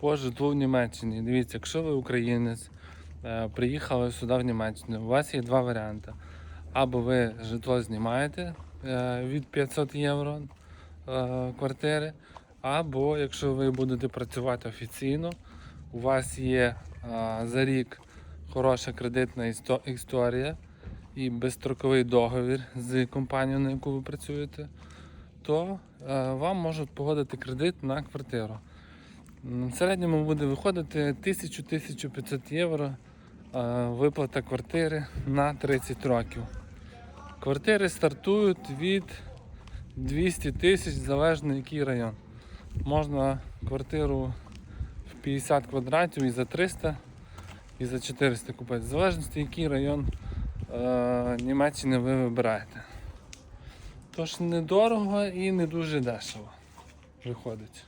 по житлу в Німеччині. Дивіться, якщо ви українець, е, приїхали сюди в Німеччину, у вас є два варіанти. Або ви житло знімаєте е, від 500 євро е, квартири, або якщо ви будете працювати офіційно, у вас є за рік хороша кредитна історія і безстроковий договір з компанією, на яку ви працюєте, то вам можуть погодити кредит на квартиру. В середньому буде виходити 1000-1500 євро виплата квартири на 30 років. Квартири стартують від 200 тисяч, залежно який район. Можна квартиру в 50 квадратів і за 300, і за 400 купити. В залежності, який район Німеччини ви вибираєте. Тож недорого і не дуже дешево виходить.